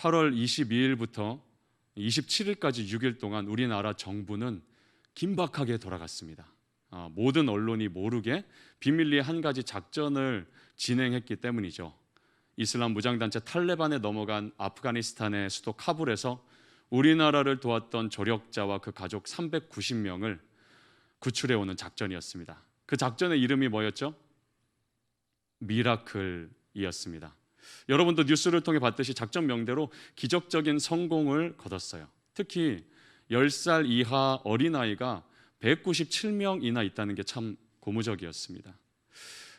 8월 22일부터 27일까지 6일 동안 우리나라 정부는 긴박하게 돌아갔습니다. 아, 모든 언론이 모르게 비밀리에 한 가지 작전을 진행했기 때문이죠. 이슬람 무장단체 탈레반에 넘어간 아프가니스탄의 수도 카불에서 우리나라를 도왔던 조력자와 그 가족 390명을 구출해 오는 작전이었습니다. 그 작전의 이름이 뭐였죠? 미라클이었습니다. 여러분도 뉴스를 통해 봤듯이 작전 명대로 기적적인 성공을 거뒀어요. 특히 10살 이하 어린아이가 197명이나 있다는 게 참 고무적이었습니다.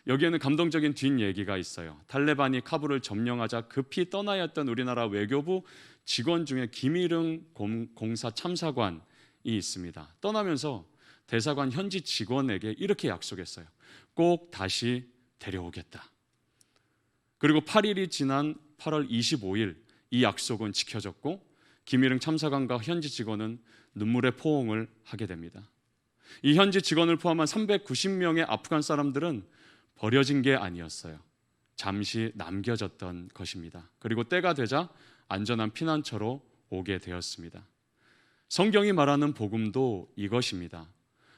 여기에는 감동적인 뒷얘기가 있어요. 탈레반이 카불을 점령하자 급히 떠나야 했던 우리나라 외교부 직원 중에 김일흥 공사 참사관이 있습니다. 떠나면서 대사관 현지 직원에게 이렇게 약속했어요. 꼭 다시 데려오겠다. 그리고 8일이 지난 8월 25일 이 약속은 지켜졌고 김일흥 참사관과 현지 직원은 눈물의 포옹을 하게 됩니다. 이 현지 직원을 포함한 390명의 아프간 사람들은 버려진 게 아니었어요. 잠시 남겨졌던 것입니다. 그리고 때가 되자 안전한 피난처로 오게 되었습니다. 성경이 말하는 복음도 이것입니다.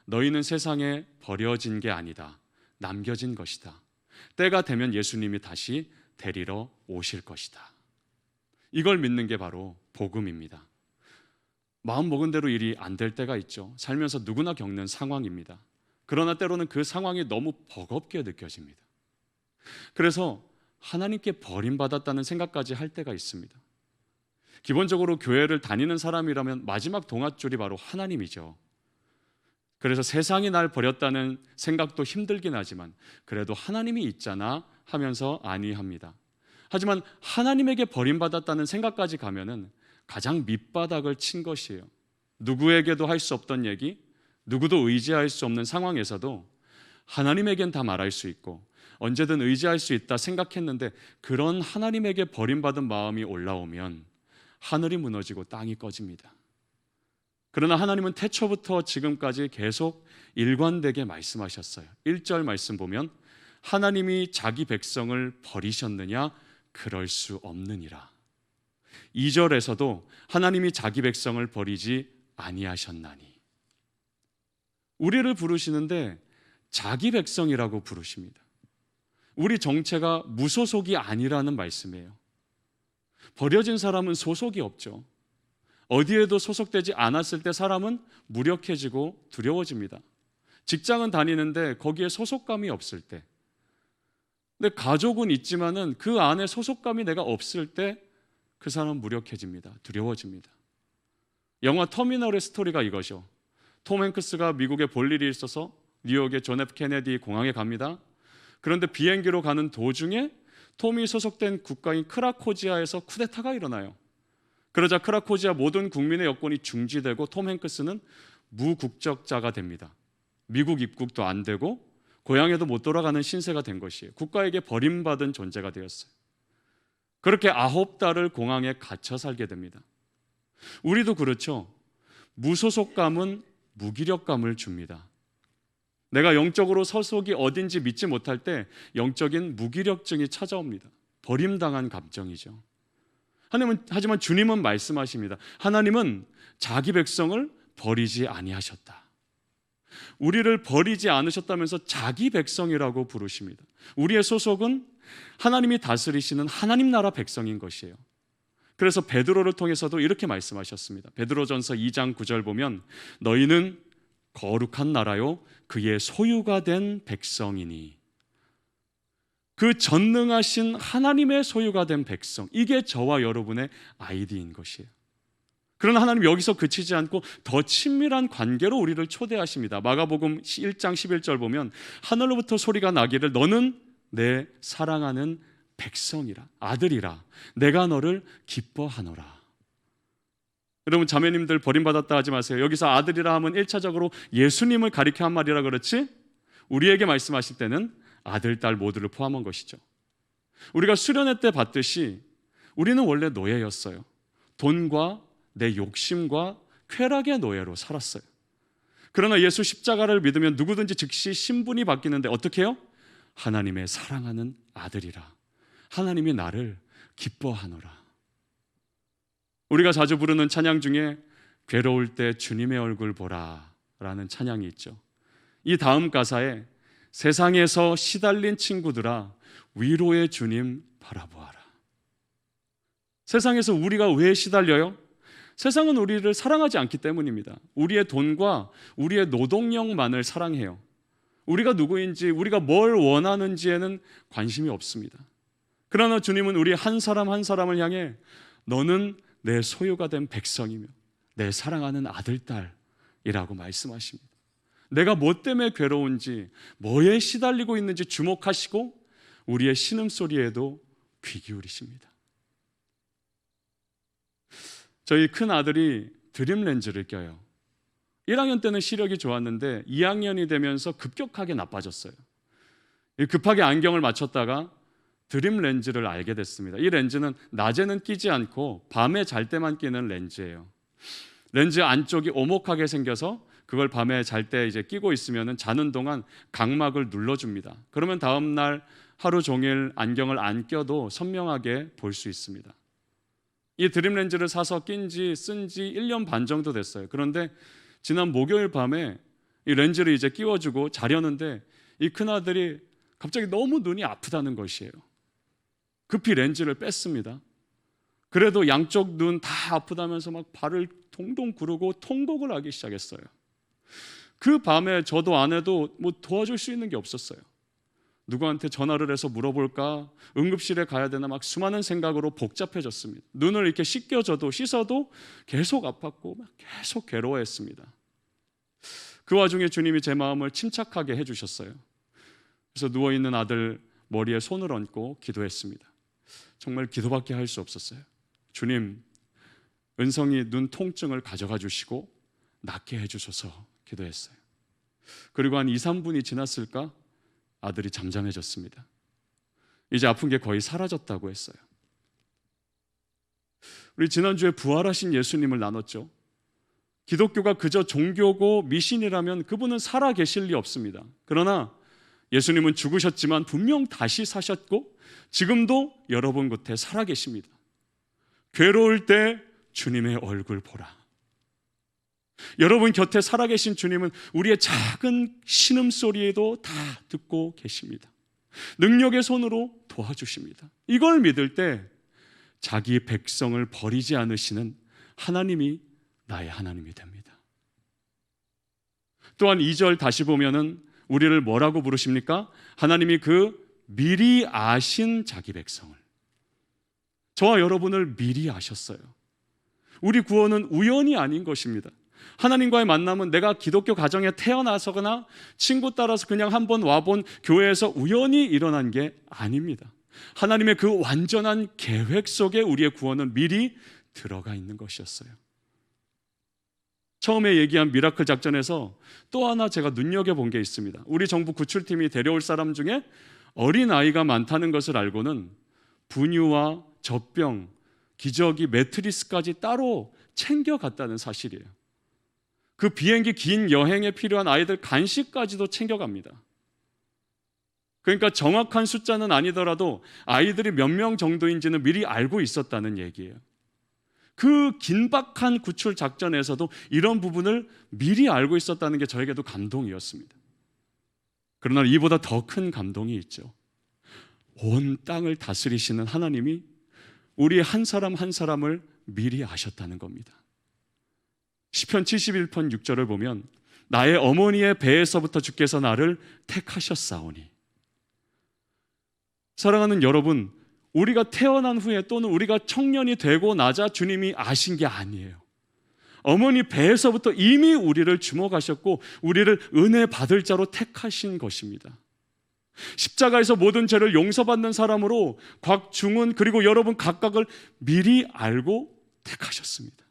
너희는 세상에 버려진 게 아니다. 남겨진 것이다. 때가 되면 예수님이 다시 데리러 오실 것이다. 이걸 믿는 게 바로 복음입니다. 마음 먹은 대로 일이 안 될 때가 있죠. 살면서 누구나 겪는 상황입니다. 그러나 때로는 그 상황이 너무 버겁게 느껴집니다. 그래서 하나님께 버림받았다는 생각까지 할 때가 있습니다. 기본적으로 교회를 다니는 사람이라면 마지막 동아줄이 바로 하나님이죠. 그래서 세상이 날 버렸다는 생각도 힘들긴 하지만 그래도 하나님이 있잖아 하면서 아니합니다. 하지만 하나님에게 버림받았다는 생각까지 가면은 가장 밑바닥을 친 것이에요. 누구에게도 할 수 없던 얘기, 누구도 의지할 수 없는 상황에서도 하나님에겐 다 말할 수 있고 언제든 의지할 수 있다 생각했는데 그런 하나님에게 버림받은 마음이 올라오면 하늘이 무너지고 땅이 꺼집니다. 그러나 하나님은 태초부터 지금까지 계속 일관되게 말씀하셨어요. 1절 말씀 보면 하나님이 자기 백성을 버리셨느냐 그럴 수 없느니라. 2절에서도 하나님이 자기 백성을 버리지 아니하셨나니. 우리를 부르시는데 자기 백성이라고 부르십니다. 우리 정체가 무소속이 아니라는 말씀이에요. 버려진 사람은 소속이 없죠. 어디에도 소속되지 않았을 때 사람은 무력해지고 두려워집니다. 직장은 다니는데 거기에 소속감이 없을 때. 근데 가족은 있지만은 그 안에 소속감이 내가 없을 때 그 사람은 무력해집니다. 두려워집니다. 영화 터미널의 스토리가 이거죠. 톰 행크스가 미국에 볼 일이 있어서 뉴욕의 존 F 케네디 공항에 갑니다. 그런데 비행기로 가는 도중에 톰이 소속된 국가인 크라코지아에서 쿠데타가 일어나요. 그러자 크라코지아 모든 국민의 여권이 중지되고 톰 행크스는 무국적자가 됩니다. 미국 입국도 안 되고 고향에도 못 돌아가는 신세가 된 것이에요. 국가에게 버림받은 존재가 되었어요. 그렇게 아홉 달을 공항에 갇혀 살게 됩니다. 우리도 그렇죠. 무소속감은 무기력감을 줍니다. 내가 영적으로 서속이 어딘지 믿지 못할 때 영적인 무기력증이 찾아옵니다. 버림당한 감정이죠. 하나님은 하지만 주님은 말씀하십니다. 하나님은 자기 백성을 버리지 아니하셨다. 우리를 버리지 않으셨다면서 자기 백성이라고 부르십니다. 우리의 소속은 하나님이 다스리시는 하나님 나라 백성인 것이에요. 그래서 베드로를 통해서도 이렇게 말씀하셨습니다. 베드로전서 2장 9절 보면 너희는 거룩한 나라요 그의 소유가 된 백성이니 그 전능하신 하나님의 소유가 된 백성 이게 저와 여러분의 아이디인 것이에요. 그러나 하나님 여기서 그치지 않고 더 친밀한 관계로 우리를 초대하십니다. 마가복음 1장 11절 보면 하늘로부터 소리가 나기를 너는 내 사랑하는 백성이라 아들이라 내가 너를 기뻐하노라. 여러분 자매님들 버림받았다 하지 마세요. 여기서 아들이라 하면 1차적으로 예수님을 가리켜 한 말이라 그렇지 우리에게 말씀하실 때는 아들, 딸 모두를 포함한 것이죠. 우리가 수련회 때 봤듯이 우리는 원래 노예였어요. 돈과 내 욕심과 쾌락의 노예로 살았어요. 그러나 예수 십자가를 믿으면 누구든지 즉시 신분이 바뀌는데 어떻게 해요? 하나님의 사랑하는 아들이라. 하나님이 나를 기뻐하노라. 우리가 자주 부르는 찬양 중에 괴로울 때 주님의 얼굴 보라 라는 찬양이 있죠. 이 다음 가사에 세상에서 시달린 친구들아 위로의 주님 바라보아라. 세상에서 우리가 왜 시달려요? 세상은 우리를 사랑하지 않기 때문입니다. 우리의 돈과 우리의 노동력만을 사랑해요. 우리가 누구인지, 우리가 뭘 원하는지에는 관심이 없습니다. 그러나 주님은 우리 한 사람 한 사람을 향해 너는 내 소유가 된 백성이며 내 사랑하는 아들, 딸이라고 말씀하십니다. 내가 뭐 때문에 괴로운지, 뭐에 시달리고 있는지 주목하시고 우리의 신음소리에도 귀 기울이십니다. 저희 큰 아들이 드림 렌즈를 껴요. 1학년 때는 시력이 좋았는데 2학년이 되면서 급격하게 나빠졌어요. 급하게 안경을 맞췄다가 드림 렌즈를 알게 됐습니다. 이 렌즈는 낮에는 끼지 않고 밤에 잘 때만 끼는 렌즈예요. 렌즈 안쪽이 오목하게 생겨서 그걸 밤에 잘 때 이제 끼고 있으면 자는 동안 각막을 눌러줍니다. 그러면 다음 날 하루 종일 안경을 안 껴도 선명하게 볼 수 있습니다. 이 드림 렌즈를 사서 낀지 쓴 지 1년 반 정도 됐어요. 그런데 지난 목요일 밤에 이 렌즈를 이제 끼워주고 자려는데 이 큰아들이 갑자기 너무 눈이 아프다는 것이에요. 급히 렌즈를 뺐습니다. 그래도 양쪽 눈 다 아프다면서 막 발을 동동 구르고 통곡을 하기 시작했어요. 그 밤에 저도 아내도 뭐 도와줄 수 있는 게 없었어요. 누구한테 전화를 해서 물어볼까? 응급실에 가야 되나? 막 수많은 생각으로 복잡해졌습니다. 눈을 이렇게 씻겨줘도 씻어도 계속 아팠고 막 계속 괴로워했습니다. 그 와중에 주님이 제 마음을 침착하게 해주셨어요. 그래서 누워있는 아들 머리에 손을 얹고 기도했습니다. 정말 기도밖에 할 수 없었어요. 주님, 은성이 눈 통증을 가져가 주시고 낫게 해주셔서 기도했어요. 그리고 한 2, 3분이 지났을까? 아들이 잠잠해졌습니다. 이제 아픈 게 거의 사라졌다고 했어요. 우리 지난주에 부활하신 예수님을 나눴죠. 기독교가 그저 종교고 미신이라면 그분은 살아 계실 리 없습니다. 그러나 예수님은 죽으셨지만 분명 다시 사셨고 지금도 여러분 곁에 살아 계십니다. 괴로울 때 주님의 얼굴 보라. 여러분 곁에 살아계신 주님은 우리의 작은 신음소리에도 다 듣고 계십니다. 능력의 손으로 도와주십니다. 이걸 믿을 때 자기 백성을 버리지 않으시는 하나님이 나의 하나님이 됩니다. 또한 2절 다시 보면은 우리를 뭐라고 부르십니까? 하나님이 그 미리 아신 자기 백성을 저와 여러분을 미리 아셨어요. 우리 구원은 우연이 아닌 것입니다. 하나님과의 만남은 내가 기독교 가정에 태어나서거나 친구 따라서 그냥 한번 와본 교회에서 우연히 일어난 게 아닙니다. 하나님의 그 완전한 계획 속에 우리의 구원은 미리 들어가 있는 것이었어요. 처음에 얘기한 미라클 작전에서 또 하나 제가 눈여겨본 게 있습니다. 우리 정부 구출팀이 데려올 사람 중에 어린 아이가 많다는 것을 알고는 분유와 젖병, 기저귀, 매트리스까지 따로 챙겨갔다는 사실이에요. 그 비행기 긴 여행에 필요한 아이들 간식까지도 챙겨갑니다. 그러니까 정확한 숫자는 아니더라도 아이들이 몇 명 정도인지는 미리 알고 있었다는 얘기예요. 그 긴박한 구출 작전에서도 이런 부분을 미리 알고 있었다는 게 저에게도 감동이었습니다. 그러나 이보다 더 큰 감동이 있죠. 온 땅을 다스리시는 하나님이 우리 한 사람 한 사람을 미리 아셨다는 겁니다. 시편 71편 6절을 보면 나의 어머니의 배에서부터 주께서 나를 택하셨사오니 사랑하는 여러분 우리가 태어난 후에 또는 우리가 청년이 되고 나자 주님이 아신 게 아니에요. 어머니 배에서부터 이미 우리를 주목하셨고 우리를 은혜 받을 자로 택하신 것입니다. 십자가에서 모든 죄를 용서받는 사람으로 곽중은 그리고 여러분 각각을 미리 알고 택하셨습니다.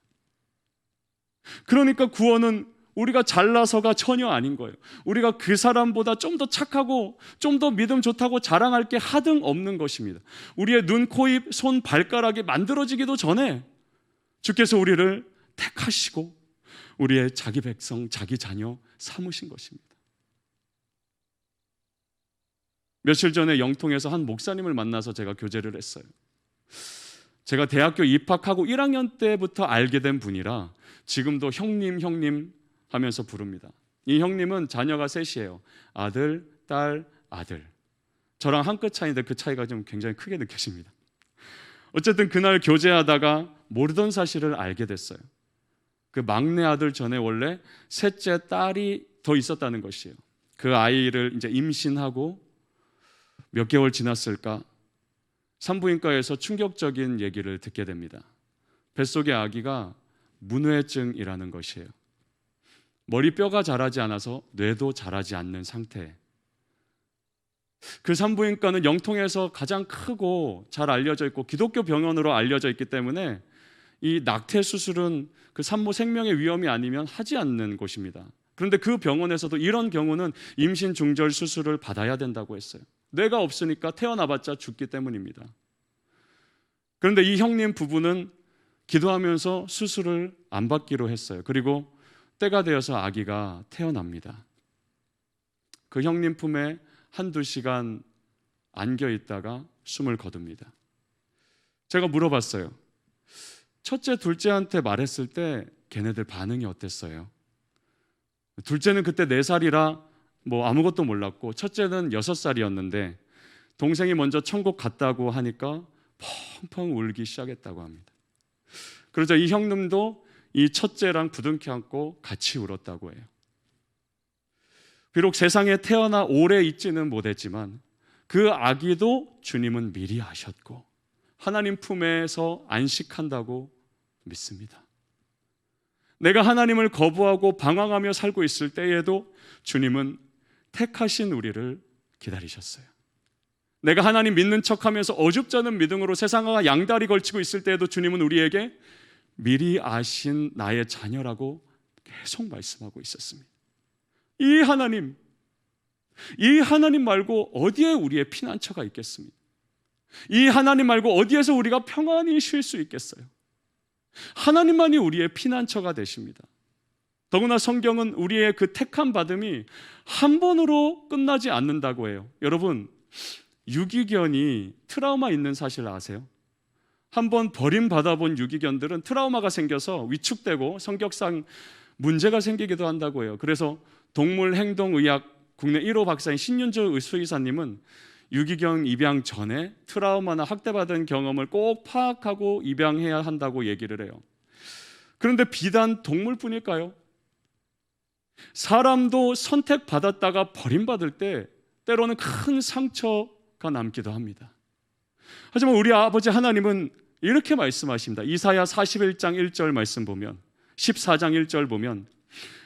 그러니까 구원은 우리가 잘나서가 전혀 아닌 거예요. 우리가 그 사람보다 좀 더 착하고 좀 더 믿음 좋다고 자랑할 게 하등 없는 것입니다. 우리의 눈, 코, 입, 손, 발가락이 만들어지기도 전에 주께서 우리를 택하시고 우리의 자기 백성, 자기 자녀 삼으신 것입니다. 며칠 전에 영통에서 한 목사님을 만나서 제가 교제를 했어요. 제가 대학교 입학하고 1학년 때부터 알게 된 분이라 지금도 형님 형님 하면서 부릅니다. 이 형님은 자녀가 셋이에요. 아들, 딸, 아들. 저랑 한 끗 차이인데 그 차이가 좀 굉장히 크게 느껴집니다. 어쨌든 그날 교제하다가 모르던 사실을 알게 됐어요. 그 막내 아들 전에 원래 셋째 딸이 더 있었다는 것이에요. 그 아이를 이제 임신하고 몇 개월 지났을까? 산부인과에서 충격적인 얘기를 듣게 됩니다. 뱃속의 아기가 문외증이라는 것이에요. 머리뼈가 자라지 않아서 뇌도 자라지 않는 상태. 그 산부인과는 영통에서 가장 크고 잘 알려져 있고 기독교 병원으로 알려져 있기 때문에 이 낙태 수술은 그 산모 생명의 위험이 아니면 하지 않는 곳입니다. 그런데 그 병원에서도 이런 경우는 임신 중절 수술을 받아야 된다고 했어요. 뇌가 없으니까 태어나봤자 죽기 때문입니다. 그런데 이 형님 부부는 기도하면서 수술을 안 받기로 했어요. 그리고 때가 되어서 아기가 태어납니다. 그 형님 품에 한두 시간 안겨 있다가 숨을 거둡니다. 제가 물어봤어요. 첫째, 둘째한테 말했을 때 걔네들 반응이 어땠어요? 둘째는 그때 네 살이라 뭐 아무것도 몰랐고 첫째는 여섯 살이었는데 동생이 먼저 천국 갔다고 하니까 펑펑 울기 시작했다고 합니다. 그러자 이 형님도 이 첫째랑 부둥켜 안고 같이 울었다고 해요. 비록 세상에 태어나 오래 있지는 못했지만 그 아기도 주님은 미리 아셨고 하나님 품에서 안식한다고 믿습니다. 내가 하나님을 거부하고 방황하며 살고 있을 때에도 주님은 택하신 우리를 기다리셨어요. 내가 하나님 믿는 척 하면서 어줍잖은 믿음으로 세상과 양다리 걸치고 있을 때에도 주님은 우리에게 미리 아신 나의 자녀라고 계속 말씀하고 있었습니다. 이 하나님, 이 하나님 말고 어디에 우리의 피난처가 있겠습니까? 이 하나님 말고 어디에서 우리가 평안히 쉴 수 있겠어요? 하나님만이 우리의 피난처가 되십니다. 더구나 성경은 우리의 그 택함 받음이 한 번으로 끝나지 않는다고 해요. 여러분, 유기견이 트라우마 있는 사실 아세요? 한 번 버림받아 본 유기견들은 트라우마가 생겨서 위축되고 성격상 문제가 생기기도 한다고 해요. 그래서 동물 행동 의학 국내 1호 박사인 신윤주 수의사님은 유기견 입양 전에 트라우마나 학대받은 경험을 꼭 파악하고 입양해야 한다고 얘기를 해요. 그런데 비단 동물뿐일까요? 사람도 선택받았다가 버림받을 때 때로는 큰 상처가 남기도 합니다. 하지만 우리 아버지 하나님은 이렇게 말씀하십니다. 이사야 41장 1절 말씀 보면 14장 1절 보면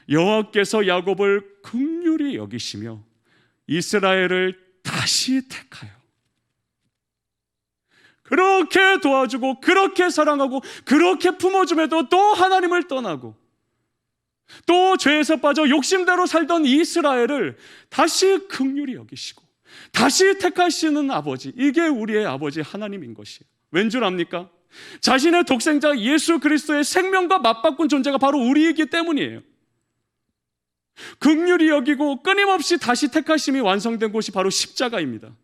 여호와께서 야곱을 긍휼히 여기시며 이스라엘을 다시 택하여 그렇게 도와주고 그렇게 사랑하고 그렇게 품어줌에도 또 하나님을 떠나고 또 죄에서 빠져 욕심대로 살던 이스라엘을 다시 긍휼히 여기시고 다시 택하시는 아버지 이게 우리의 아버지 하나님인 것이에요. 왠 줄 압니까? 자신의 독생자 예수 그리스도의 생명과 맞바꾼 존재가 바로 우리이기 때문이에요. 극률이 여기고 끊임없이 다시 택하심이 완성된 곳이 바로 십자가입니다.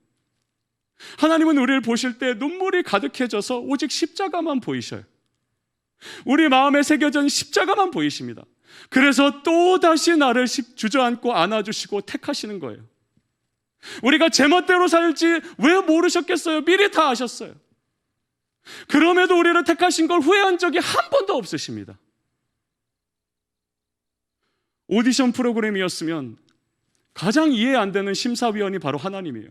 하나님은 우리를 보실 때 눈물이 가득해져서 오직 십자가만 보이셔요. 우리 마음에 새겨진 십자가만 보이십니다. 그래서 또 다시 나를 주저앉고 안아주시고 택하시는 거예요. 우리가 제멋대로 살지 왜 모르셨겠어요? 미리 다 아셨어요. 그럼에도 우리를 택하신 걸 후회한 적이 한 번도 없으십니다. 오디션 프로그램이었으면 가장 이해 안 되는 심사위원이 바로 하나님이에요.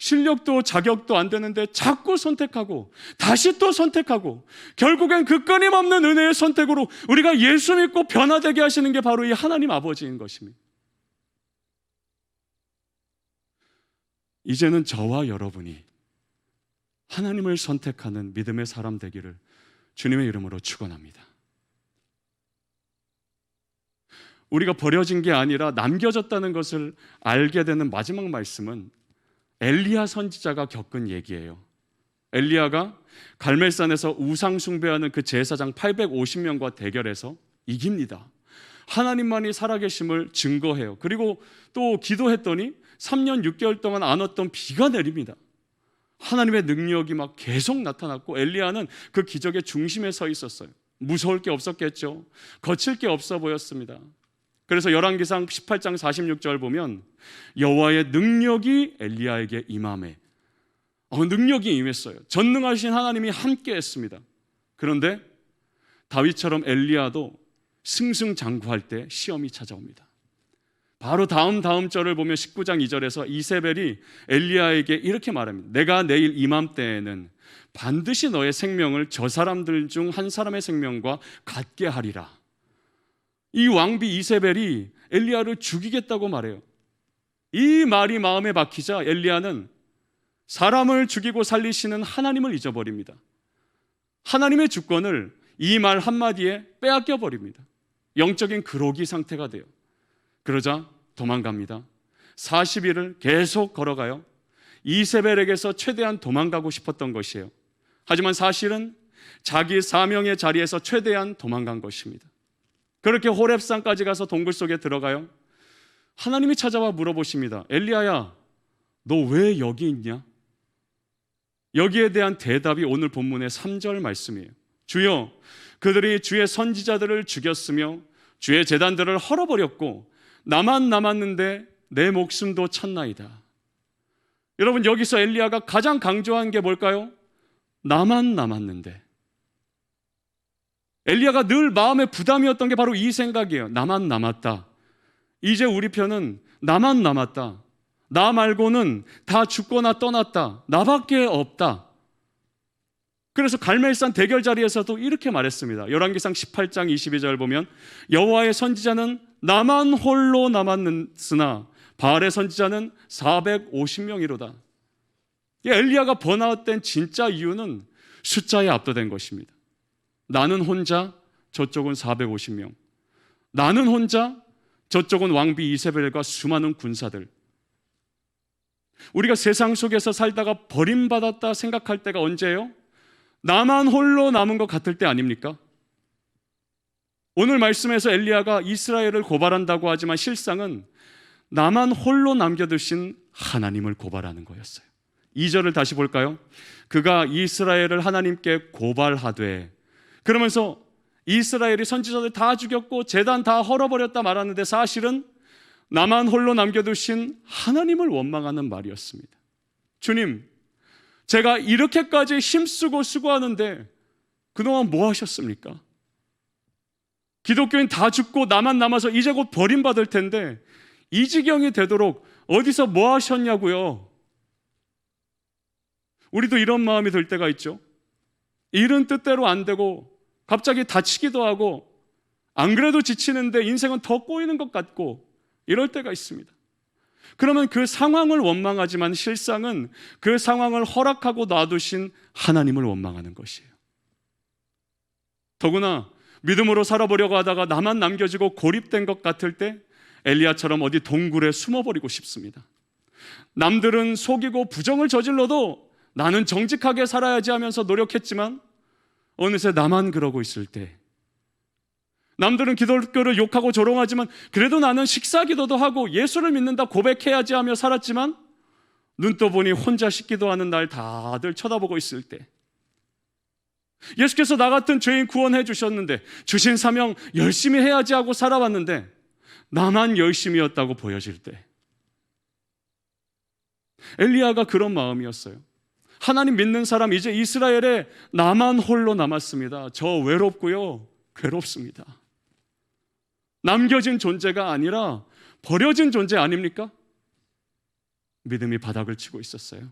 실력도 자격도 안 되는데 자꾸 선택하고 다시 또 선택하고 결국엔 그 끊임없는 은혜의 선택으로 우리가 예수 믿고 변화되게 하시는 게 바로 이 하나님 아버지인 것입니다. 이제는 저와 여러분이 하나님을 선택하는 믿음의 사람 되기를 주님의 이름으로 축원합니다. 우리가 버려진 게 아니라 남겨졌다는 것을 알게 되는 마지막 말씀은 엘리야 선지자가 겪은 얘기예요. 엘리야가 갈멜산에서 우상 숭배하는 그 제사장 850명과 대결해서 이깁니다. 하나님만이 살아계심을 증거해요. 그리고 또 기도했더니 3년 6개월 동안 안 왔던 비가 내립니다. 하나님의 능력이 막 계속 나타났고 엘리야는 그 기적의 중심에 서 있었어요. 무서울 게 없었겠죠. 거칠 게 없어 보였습니다. 그래서 열왕기상 18장 46절 보면 여호와의 능력이 엘리야에게 임함에 어, 능력이 임했어요. 전능하신 하나님이 함께했습니다. 그런데 다윗처럼 엘리야도 승승장구할 때 시험이 찾아옵니다. 바로 다음 다음 절을 보면 19장 2절에서 이세벨이 엘리야에게 이렇게 말합니다. 내가 내일 이맘때에는 반드시 너의 생명을 저 사람들 중 한 사람의 생명과 같게 하리라. 이 왕비 이세벨이 엘리야를 죽이겠다고 말해요. 이 말이 마음에 박히자 엘리야는 사람을 죽이고 살리시는 하나님을 잊어버립니다. 하나님의 주권을 이 말 한마디에 빼앗겨 버립니다. 영적인 그로기 상태가 돼요. 그러자 도망갑니다. 40일을 계속 걸어가요. 이세벨에게서 최대한 도망가고 싶었던 것이에요. 하지만 사실은 자기 사명의 자리에서 최대한 도망간 것입니다. 그렇게 호렙산까지 가서 동굴 속에 들어가요. 하나님이 찾아와 물어보십니다. 엘리야야, 너 왜 여기 있냐? 여기에 대한 대답이 오늘 본문의 3절 말씀이에요. 주여, 그들이 주의 선지자들을 죽였으며 주의 재단들을 헐어버렸고 나만 남았는데 내 목숨도 쳤나이다. 여러분 여기서 엘리야가 가장 강조한 게 뭘까요? 나만 남았는데. 엘리야가 늘 마음에 부담이었던 게 바로 이 생각이에요. 나만 남았다. 이제 우리 편은 나만 남았다. 나 말고는 다 죽거나 떠났다. 나밖에 없다. 그래서 갈멜산 대결 자리에서도 이렇게 말했습니다. 열왕기상 18장 22절 보면 여호와의 선지자는 나만 홀로 남았으나 바알의 선지자는 450명이로다. 엘리야가 번아웃된 진짜 이유는 숫자에 압도된 것입니다. 나는 혼자 저쪽은 450명. 나는 혼자 저쪽은 왕비 이세벨과 수많은 군사들. 우리가 세상 속에서 살다가 버림받았다 생각할 때가 언제예요? 나만 홀로 남은 것 같을 때 아닙니까? 오늘 말씀에서 엘리야가 이스라엘을 고발한다고 하지만 실상은 나만 홀로 남겨두신 하나님을 고발하는 거였어요. 2절을 다시 볼까요? 그가 이스라엘을 하나님께 고발하되 그러면서 이스라엘이 선지자들 다 죽였고 재단 다 헐어버렸다 말하는데 사실은 나만 홀로 남겨두신 하나님을 원망하는 말이었습니다. 주님, 제가 이렇게까지 힘쓰고 수고하는데 그동안 뭐 하셨습니까? 기독교인 다 죽고 나만 남아서 이제 곧 버림받을 텐데 이 지경이 되도록 어디서 뭐 하셨냐고요? 우리도 이런 마음이 들 때가 있죠. 일은 뜻대로 안 되고 갑자기 다치기도 하고 안 그래도 지치는데 인생은 더 꼬이는 것 같고 이럴 때가 있습니다. 그러면 그 상황을 원망하지만 실상은 그 상황을 허락하고 놔두신 하나님을 원망하는 것이에요. 더구나 믿음으로 살아보려고 하다가 나만 남겨지고 고립된 것 같을 때 엘리야처럼 어디 동굴에 숨어버리고 싶습니다. 남들은 속이고 부정을 저질러도 나는 정직하게 살아야지 하면서 노력했지만 어느새 나만 그러고 있을 때. 남들은 기독교를 욕하고 조롱하지만 그래도 나는 식사 기도도 하고 예수를 믿는다 고백해야지 하며 살았지만 눈 떠보니 혼자 식기도 하는 날 다들 쳐다보고 있을 때. 예수께서 나 같은 죄인 구원해 주셨는데 주신 사명 열심히 해야지 하고 살아왔는데 나만 열심이었다고 보여질 때. 엘리야가 그런 마음이었어요. 하나님 믿는 사람 이제 이스라엘에 나만 홀로 남았습니다. 저 외롭고요. 괴롭습니다. 남겨진 존재가 아니라 버려진 존재 아닙니까? 믿음이 바닥을 치고 있었어요.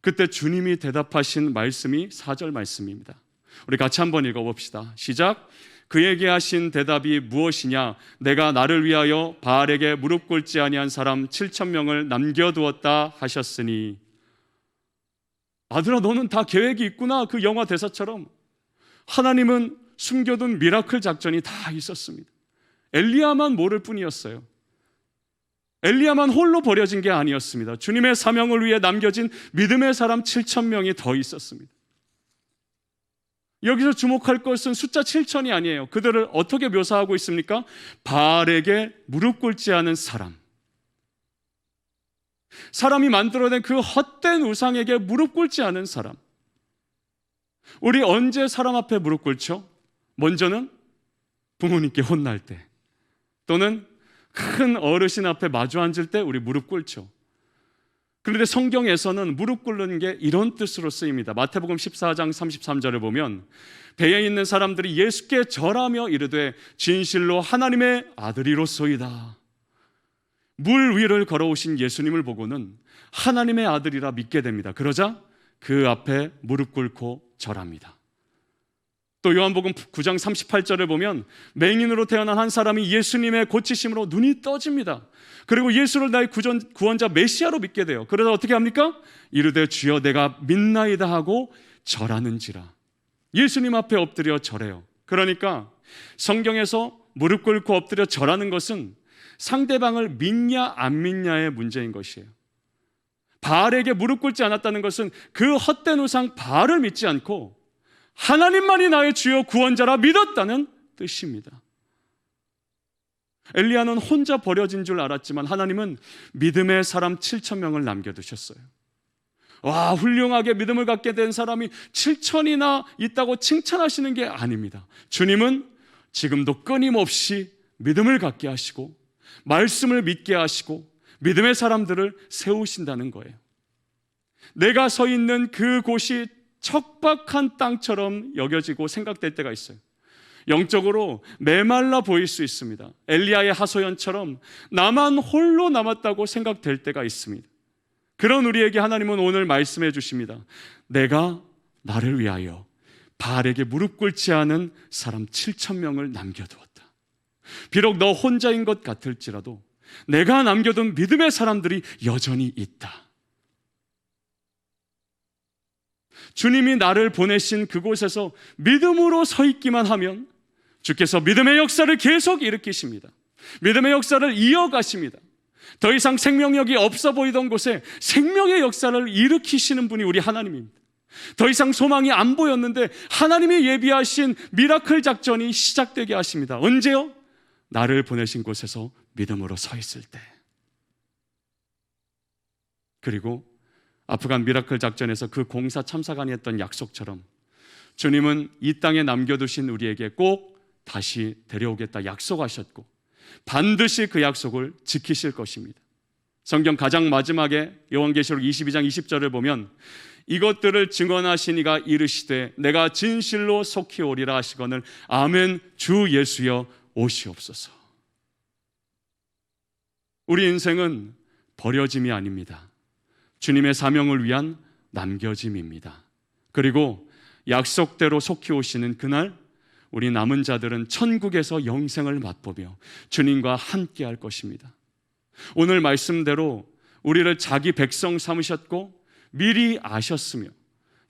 그때 주님이 대답하신 말씀이 4절 말씀입니다. 우리 같이 한번 읽어봅시다. 시작. 그에게 하신 대답이 무엇이냐? 내가 나를 위하여 바알에게 무릎 꿇지 아니한 사람 7천 명을 남겨두었다 하셨으니 아들아 너는 다 계획이 있구나 그 영화 대사처럼 하나님은 숨겨둔 미라클 작전이 다 있었습니다. 엘리야만 모를 뿐이었어요. 엘리야만 홀로 버려진 게 아니었습니다. 주님의 사명을 위해 남겨진 믿음의 사람 7천 명이 더 있었습니다. 여기서 주목할 것은 숫자 7천이 아니에요. 그들을 어떻게 묘사하고 있습니까? 바알에게 무릎 꿇지 않은 사람. 사람이 만들어낸 그 헛된 우상에게 무릎 꿇지 않은 사람. 우리 언제 사람 앞에 무릎 꿇죠? 먼저는 부모님께 혼날 때 또는 큰 어르신 앞에 마주 앉을 때 우리 무릎 꿇죠. 그런데 성경에서는 무릎 꿇는 게 이런 뜻으로 쓰입니다. 마태복음 14장 33절을 보면 배에 있는 사람들이 예수께 절하며 이르되 진실로 하나님의 아들이로소이다. 물 위를 걸어오신 예수님을 보고는 하나님의 아들이라 믿게 됩니다. 그러자 그 앞에 무릎 꿇고 절합니다. 또 요한복음 9장 38절을 보면 맹인으로 태어난 한 사람이 예수님의 고치심으로 눈이 떠집니다. 그리고 예수를 나의 구전, 구원자 메시아로 믿게 돼요. 그러다 어떻게 합니까? 이르되 주여 내가 믿나이다 하고 절하는지라. 예수님 앞에 엎드려 절해요. 그러니까 성경에서 무릎 꿇고 엎드려 절하는 것은 상대방을 믿냐 안 믿냐의 문제인 것이에요. 바알에게 무릎 꿇지 않았다는 것은 그 헛된 우상 바알을 믿지 않고 하나님만이 나의 주요 구원자라 믿었다는 뜻입니다. 엘리야는 혼자 버려진 줄 알았지만 하나님은 믿음의 사람 7천 명을 남겨두셨어요. 와 훌륭하게 믿음을 갖게 된 사람이 7천이나 있다고 칭찬하시는 게 아닙니다. 주님은 지금도 끊임없이 믿음을 갖게 하시고 말씀을 믿게 하시고 믿음의 사람들을 세우신다는 거예요. 내가 서 있는 그 곳이 척박한 땅처럼 여겨지고 생각될 때가 있어요. 영적으로 메말라 보일 수 있습니다. 엘리야의 하소연처럼 나만 홀로 남았다고 생각될 때가 있습니다. 그런 우리에게 하나님은 오늘 말씀해 주십니다. 내가 나를 위하여 바알에게 무릎 꿇지 않은 사람 7천 명을 남겨두었다. 비록 너 혼자인 것 같을지라도 내가 남겨둔 믿음의 사람들이 여전히 있다. 주님이 나를 보내신 그곳에서 믿음으로 서 있기만 하면 주께서 믿음의 역사를 계속 일으키십니다. 믿음의 역사를 이어가십니다. 더 이상 생명력이 없어 보이던 곳에 생명의 역사를 일으키시는 분이 우리 하나님입니다. 더 이상 소망이 안 보였는데 하나님이 예비하신 미라클 작전이 시작되게 하십니다. 언제요? 나를 보내신 곳에서 믿음으로 서 있을 때. 그리고 아프간 미라클 작전에서 그 공사 참사관이 했던 약속처럼 주님은 이 땅에 남겨두신 우리에게 꼭 다시 데려오겠다 약속하셨고 반드시 그 약속을 지키실 것입니다. 성경 가장 마지막에 요한계시록 22장 20절을 보면 이것들을 증언하시니가 이르시되 내가 진실로 속히 오리라 하시거늘 아멘 주 예수여 오시옵소서. 우리 인생은 버려짐이 아닙니다. 주님의 사명을 위한 남겨짐입니다. 그리고 약속대로 속히 오시는 그날 우리 남은 자들은 천국에서 영생을 맛보며 주님과 함께 할 것입니다. 오늘 말씀대로 우리를 자기 백성 삼으셨고 미리 아셨으며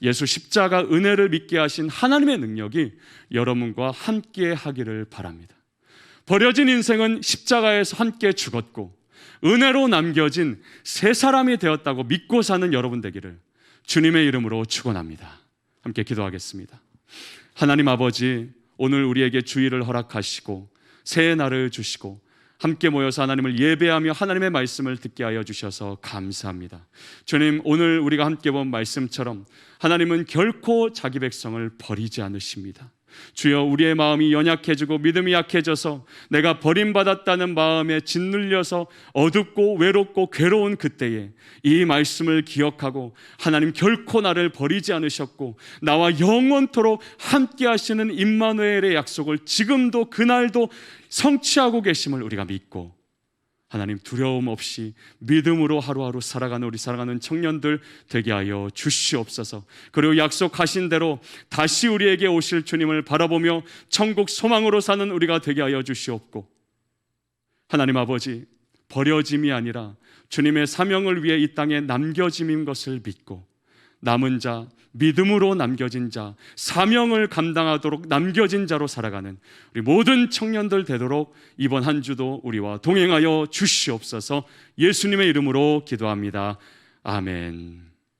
예수 십자가 은혜를 믿게 하신 하나님의 능력이 여러분과 함께 하기를 바랍니다. 버려진 인생은 십자가에서 함께 죽었고 은혜로 남겨진 새 사람이 되었다고 믿고 사는 여러분 되기를 주님의 이름으로 축원합니다. 함께 기도하겠습니다. 하나님 아버지 오늘 우리에게 주의를 허락하시고 새 날을 주시고 함께 모여서 하나님을 예배하며 하나님의 말씀을 듣게 하여 주셔서 감사합니다. 주님, 오늘 우리가 함께 본 말씀처럼 하나님은 결코 자기 백성을 버리지 않으십니다. 주여 우리의 마음이 연약해지고 믿음이 약해져서 내가 버림받았다는 마음에 짓눌려서 어둡고 외롭고 괴로운 그때에 이 말씀을 기억하고 하나님 결코 나를 버리지 않으셨고 나와 영원토록 함께 하시는 임마누엘의 약속을 지금도 그날도 성취하고 계심을 우리가 믿고 하나님 두려움 없이 믿음으로 하루하루 살아가는 우리 살아가는 청년들 되게 하여 주시옵소서. 그리고 약속하신 대로 다시 우리에게 오실 주님을 바라보며 천국 소망으로 사는 우리가 되게 하여 주시옵고 하나님 아버지 버려짐이 아니라 주님의 사명을 위해 이 땅에 남겨짐인 것을 믿고 남은 자, 믿음으로 남겨진 자, 사명을 감당하도록 남겨진 자로 살아가는 우리 모든 청년들 되도록 이번 한 주도 우리와 동행하여 주시옵소서 예수님의 이름으로 기도합니다. 아멘.